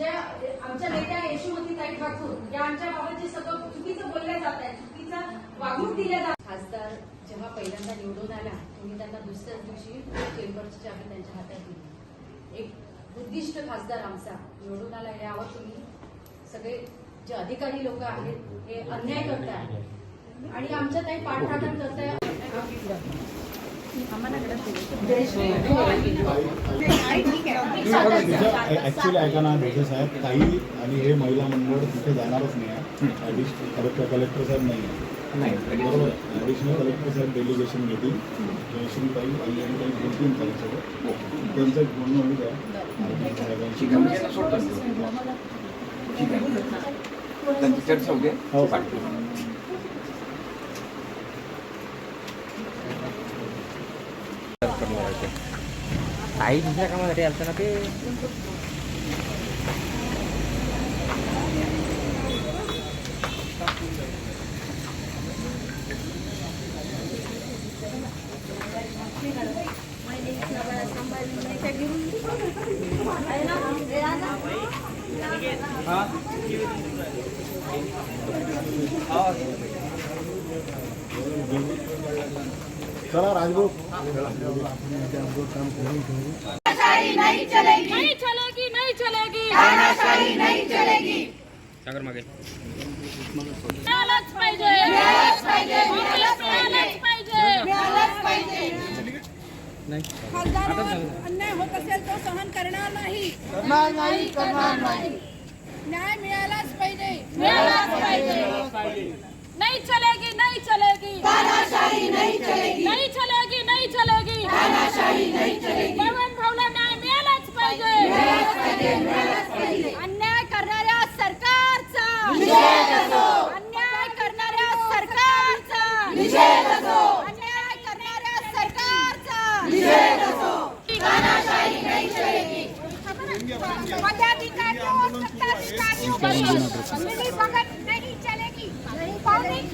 जे आमच्या नेत्या यशोमती ताई ठाकूर या आमच्या बाबत जे सगळं चुकीचं बोलल्या जात आहे चुकीचं वागणूक दिल्या जात खासदार जेव्हा पहिल्यांदा निवडून आला तुम्ही त्यांना दुसऱ्याच दिवशी चेंबरची चाबी त्यांच्या हातात दिली. एक बुद्धिस्ट खासदार आमचा निवडून आला यावर तुम्ही सगळे जे अधिकारी लोक आहेत हे अन्याय करताय. आणि आमच्या काही पाठराखण करताय. ऍक्च्युली ऐका ना भेटे साहेब काही आणि हे महिला मंडळ तिथे जाणारच नाही आहे कलेक्टर कलेक्टर साहेब नाही आहे. बरोबर? ऍडिशनल कलेक्टर साहेब डेलिगेशन घेतील. जयश्रीताई आई आणि काही बोलतील त्यांच्यासोबत त्यांचं एक बोलणं होऊ द्या. साहेबांशी ठीक आहे. त्यांची चर्चा होते हो. आई दुसऱ्या कामासाठी आलतं ना ते चला राजभाऊ नहीं चलेगी. नहीं चलेगी नहीं चलेगी. सागर मागे. मिळालंच पाहिजे. मिळालंच पाहिजे. मिळालंच पाहिजे. मिळालंच पाहिजे. खासदारावर अन्याय होत असेल तो सहन करणार नाही. करणार नाही करणार नाही. न्याय मिळालाच पाहिजे. मिळालाच पाहिजे. नहीं चलेगी नहीं चलेगी। तानाशाही नहीं चलेगी। नहीं चलेगी नहीं चलेगी। तानाशाही नहीं चलेगी। पवन भाऊला न्याय मिळालाच पाहिजे। अन्याय करणाऱ्या सरकारचा। अन्याय करणाऱ्या सरकारचा। अन्याय करणाऱ्या सरकारचा। तानाशाही नहीं चलेगी। पदाधिकारियों सत्ताधिकारियों पर मिली भगत नहीं चलेगी पब्लिक पर मुर्दाबाद अनिल खुर्शीला सरकारचा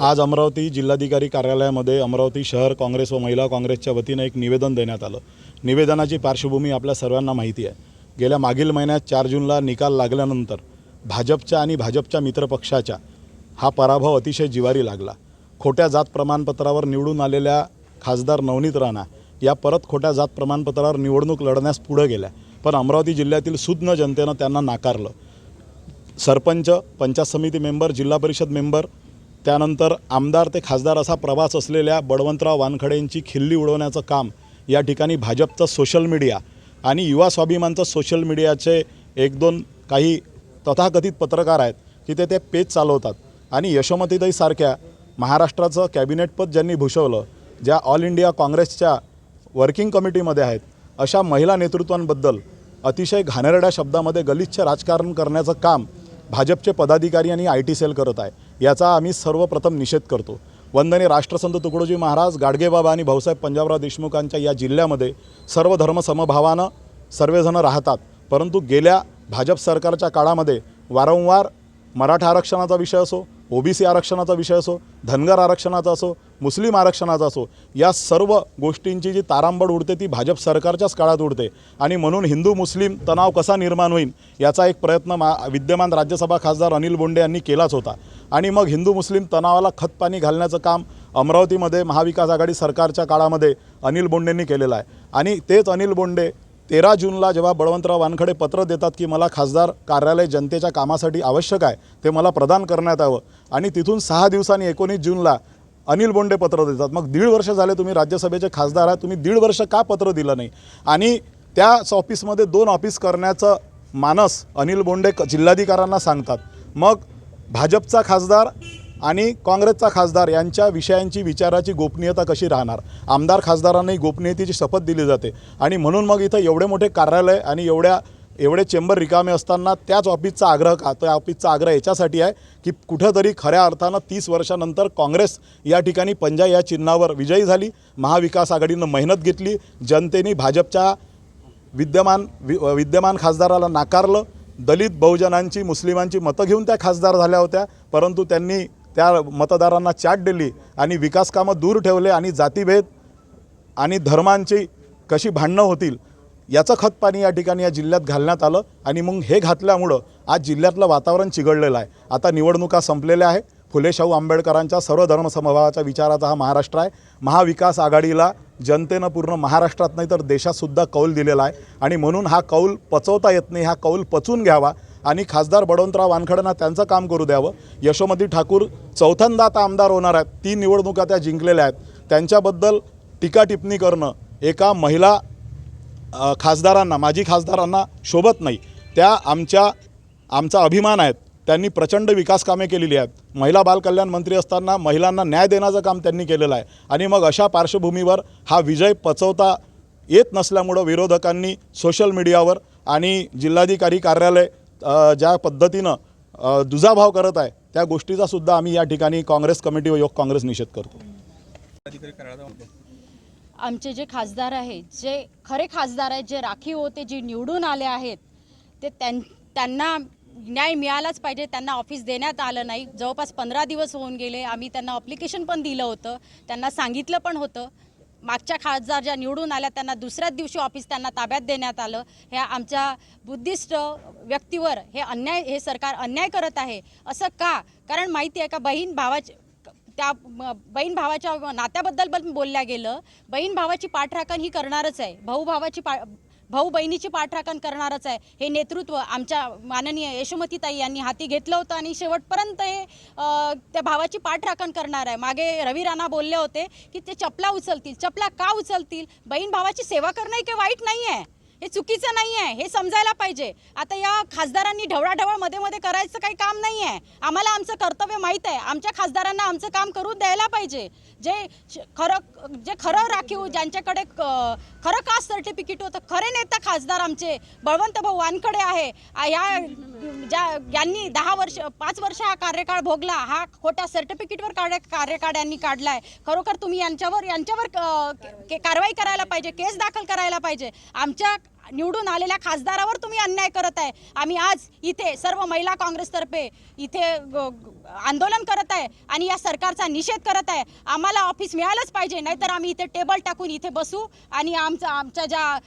आज अमरावती जिल्हाधिकारी कार्यालयामध्ये अमरावती शहर काँग्रेस व महिला काँग्रेसच्या वतीनं एक निवेदन देण्यात आलं. निवेदनाची पार्श्वभूमी आपल्या सर्वांना माहिती आहे. गेल्या मागील महिन्यात चार जूनला निकाल लागल्यानंतर भाजपच्या आणि भाजपच्या मित्रपक्षाच्या हा पराभव अतिशय जिवारी लागला. खोट्या जात प्रमाणपत्रावर निवडून आलेल्या खासदार नवनीत राणा या परत खोट्या जात प्रमाणपत्रावर निवडणूक लढण्यास पुढं गेल्या. पण अमरावती जिल्ह्यातील सुज्ञ जनतेनं त्यांना नाकारलं. सरपंच पंचायत समिती मेंबर जिल्हा परिषद मेंबर त्यानंतर आमदार ते खासदार असा प्रवास असलेल्या बळवंतराव वानखडेंची खिल्ली उडवण्याचं काम या ठिकाणी भाजपचं सोशल मीडिया आणि युवा स्वाभिमानचं सोशल मीडियाचे एक दोन काही तथाकथित पत्रकार आहेत की ते ते पेज चालवतात. आणि यशोमतीदाईसारख्या महाराष्ट्राचं कॅबिनेटपद ज्यांनी भूषवलं ज्या ऑल इंडिया काँग्रेसच्या वर्किंग कमिटीमध्ये आहेत अशा महिला नेतृत्वांबद्दल अतिशय घाणेरड्या शब्दामध्ये गलिच्छ राजकारण करण्याचं काम भाजपचे पदाधिकारी आणि आय टी सेल करत आहे. याचा आम्ही सर्वप्रथम निषेध करतो. वंदने राष्ट्रसंत तुकडोजी महाराज गाडगेबाबा आणि भाऊसाहेब पंजाबराव देशमुखांच्या या जिल्ह्यामध्ये सर्व धर्म समभावानं सर्वजणं राहतात. परंतु गेल्या भाजप सरकारच्या काळामध्ये वारंवार मराठा आरक्षणाचा विषय असो ओबीसी आरक्षणाचा विषय असो धनगर आरक्षणाचा असो मुस्लिम आरक्षणाचा असो या सर्व गोष्टींची जी तारांबळ उडते ती भाजप सरकारच्याच काळात उडते. आणि म्हणून हिंदू मुस्लिम तणाव कसा निर्माण होईल याचा एक प्रयत्न मा विद्यमान राज्यसभा खासदार अनिल बोंडे यांनी केलाच होता. आणि मग हिंदू मुस्लिम तणावाला खतपाणी घालण्याचं काम अमरावतीमध्ये महाविकास आघाडी सरकारच्या काळामध्ये अनिल बोंडेंनी केलेलं आहे. आणि तेच अनिल बोंडे तेरा जूनला जेव्हा बळवंतराव वानखडे पत्र देतात की मला खासदार कार्यालय जनतेच्या कामासाठी आवश्यक आहे ते मला प्रदान करण्यात यावं. आणि तिथून सहा दिवसांनी एकोणीस जूनला अनिल बोंडे पत्र देतात. मग दीड वर्ष झाले तुम्ही राज्यसभेचे खासदार आहात तुम्ही दीड वर्ष का पत्र दिलं नाही? आणि त्याच ऑफिसमध्ये दोन ऑफिस करण्याचं मानस अनिल बोंडे क- जिल्हाधिकाऱ्यांना सांगतात. मग भाजपचा खासदार आणि काँग्रेसचा खासदार यांच्या विषयांची विचाराची गोपनीयता कशी राहणार? आमदार खासदारांनाही गोपनीयतेची शपथ दिली जाते. आणि म्हणून मग इथं एवढे मोठे कार्यालय आणि एवढ्या एवढे चेंबर रिकामे असताना त्याच ऑफिसचा आग्रह का? त्या ऑफिसचा आग्रह याच्यासाठी आहे की कुठंतरी खऱ्या अर्थानं तीस वर्षानंतर काँग्रेस या ठिकाणी पंजा या चिन्हावर विजयी झाली. महाविकास आघाडीनं मेहनत घेतली. जनतेने भाजपच्या विद्यमान वि विद्यमान खासदाराला नाकारलं. दलित बहुजनांची मुस्लिमांची मतं घेऊन त्या खासदार झाल्या होत्या. परंतु त्यांनी त्या मतदारांना चाट दिली आणि विकासकामं दूर ठेवले आणि जातीभेद आणि धर्मांची कशी भांडणं होतील याचं खतपाणी या ठिकाणी या जिल्ह्यात घालण्यात आलं आणि मग हे घातल्यामुळं आज जिल्ह्यातलं वातावरण चिघळलेलं आहे. आता निवडणुका संपलेल्या आहे फुले शाहू आंबेडकरांच्या सर्व धर्मसमभावाच्या विचाराचा हा महाराष्ट्र आहे. महाविकास आघाडीला जनतेनं पूर्ण महाराष्ट्रात नाही तर देशातसुद्धा कौल दिलेला आहे. आणि म्हणून हा कौल पचवता येत नाही हा कौल पचून घ्यावा. आणि खासदार बळवंतराव वानखडेंना त्यांचं काम करू द्यावं. यशोमती ठाकूर चौथ्यांदा आता आमदार होणार आहेत. तीन निवडणुका त्या जिंकलेल्या आहेत. त्यांच्याबद्दल टीका टिप्पणी करणं एका महिला खासदारांना माजी खासदारांना शोभत नाही. त्या आमच्या आमचा अभिमान आहेत. त्यांनी प्रचंड विकास कामे केलेली आहेत. महिला बालकल्याण मंत्री असताना महिलांना न्याय देण्याचं काम त्यांनी केलेलं आहे. आणि मग अशा पार्श्वभूमीवर हा विजय पचवता येत नसल्यामुळं विरोधकांनी सोशल मीडियावर आणि जिल्हाधिकारी कार्यालय ज्या पद्धतीनं दुजाभाव करत आहे त्या गोष्टीचा सुद्धा आम्ही या ठिकाणी काँग्रेस कमिटी व योग काँग्रेस निषेध करतो. आमचे जे खासदार आहेत जे खरे खासदार आहेत जे राखीव होते जे निवडून आले आहेत ते त्यां त्यांना न्याय मिळालाच पाहिजे त्यांना ऑफिस देण्यात आलं नाही. जवळपास पंधरा दिवस होऊन गेले आम्ही त्यांना अप्लिकेशन पण दिलं होतं त्यांना सांगितलं पण होतं. मागच्या खासदार ज्या निवडून आल्या त्यांना दुसऱ्याच दिवशी ऑफिस त्यांना ताब्यात देण्यात आलं. ह्या आमच्या बुद्धिस्ट व्यक्तीवर हे अन्याय हे सरकार अन्याय करत आहे असं का? कारण माहिती आहे का बहीण भावाचे त्या बहीण भावाच्या नात्याबद्दल पण बोलल्या गेलं. बहीण भावाची पाठराखण ही करणारच आहे. भाऊ भावाची पा भाऊ बहिणीची पाठराखण करणारच आहे. हे नेतृत्व आमच्या माननीय यशोमतीताई यांनी हाती घेतलं होतं आणि शेवटपर्यंत हे त्या भावाची पाठराखण करणार आहे. मागे रवी राणा बोलले होते की ते चपला उचलतील. चपला का उचलतील? बहीण भावाची सेवा करणं हे काही वाईट नाही आहे हे चुकीचं नाही आहे हे समजायला पाहिजे. आता या खासदारांनी ढवळाढवळमध्ये मध्ये करायचं काही काम नाही आहे आम्हाला आमचं कर्तव्य माहीत आहे. आमच्या खासदारांना आमचं काम करून द्यायला पाहिजे. जे श- खरं जे खरं राखीव ज्यांच्याकडे खरं कास्ट सर्टिफिकेट होतं खरे नेता खासदार आमचे बळवंत भाऊ वानकडे आहे. ह्या या ज्या यांनी दहा वर्ष पाच वर्ष हा कार्यकाळ भोगला हा खोटा सर्टिफिकेटवर कार्य कार्यकाळ यांनी काढला आहे खरोखर तुम्ही यांच्यावर यांच्यावर के- कारवाई करायला पाहिजे केस दाखल करायला पाहिजे. आमच्या निवडून आलेल्या खासदारावर तुम्ही अन्याय करत आहे. आम्ही आज इथे सर्व महिला काँग्रेसतर्फे इथे आंदोलन करत आहे आणि या सरकारचा निषेध करत आहे. आम्हाला ऑफिस मिळालंच पाहिजे नाहीतर आम्ही इथे टेबल टाकून इथे बसू आणि आमचा आमच्या ज्या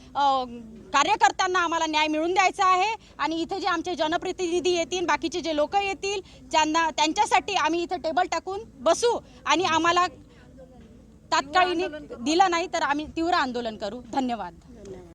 कार्यकर्त्यांना आम्हाला न्याय मिळवून द्यायचा आहे आणि इथे जे आमचे जनप्रतिनिधी येतील बाकीचे जे लोक येतील ज्यांना त्यांच्यासाठी आम्ही इथे टेबल टाकून बसू आणि आम्हाला तात्काळीने दिलं नाही तर आम्ही तीव्र आंदोलन करू. धन्यवाद.